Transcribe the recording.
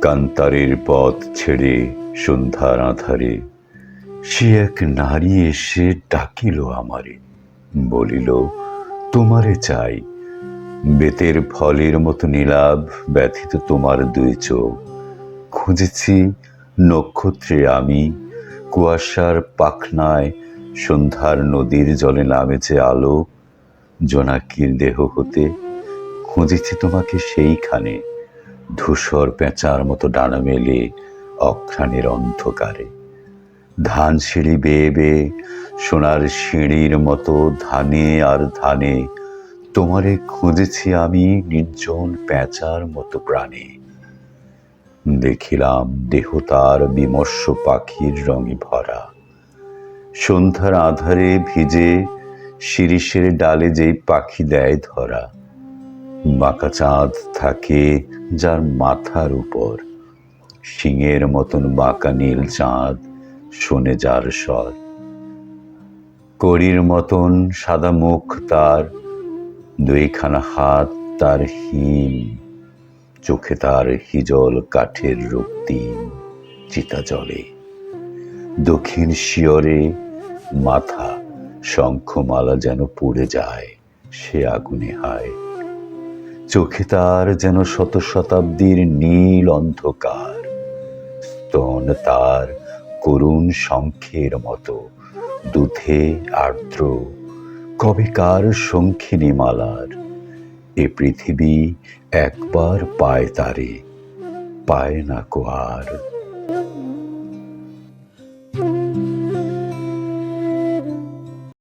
কান্তারের পথ ছেড়ে সন্ধ্যার আধারে সে এক নারী এসে ডাকিল আমারে, বলিল, তোমারে চাই। বেতের ফলের মতো নীলাভ ব্যথিত তোমার দুই চোখ। খুঁজেছি নক্ষত্রে আমি, কুয়াশার পাখনায় সন্ধ্যার নদীর জলে নামেছে আলো, জোনাকির দেহ হতে খুঁজেছি তোমাকে সেইখানে। ধূসর পেঁচার মতো ডানা মেলে অঘ্রাণের অন্ধকারে। ধান সিঁড়ি বেয়ে বেয়ে সোনার সিঁড়ির মতো ধানে আর ধানে তোমারে খুঁজেছি আমি নির্জন পেঁচার মতো প্রাণে। দেখিলাম দেহ তার বিমর্ষ পাখির রঙে ভরা। সন্ধ্যার আধারে ভিজে শিরিষের ডালে যেই পাখি দেয় ধরা। বাঁকা চাঁদ থাকে যার মাথার উপর। শিঙের মতন বাঁকা নীল চাঁদ শোনে যার স্বর। কড়ির মতন সাদা মুখ তার, দুইখানা হাত তার হিম, চোখে তার হিজল কাঠের রক্তিম চিতা জলে। দক্ষিণ শিয়রে মাথা শঙ্খমালা যেন পুড়ে যায়, সে আগুনে হায়। চোখে তার যেন শত শতাব্দীর নীল অন্ধকার। স্তন তার করুণ শঙ্খের মতো, দুধে আর্দ্র। কবেকার শঙ্খিনী মালার, এ পৃথিবী একবার পায় তারে, পায় না কো আর।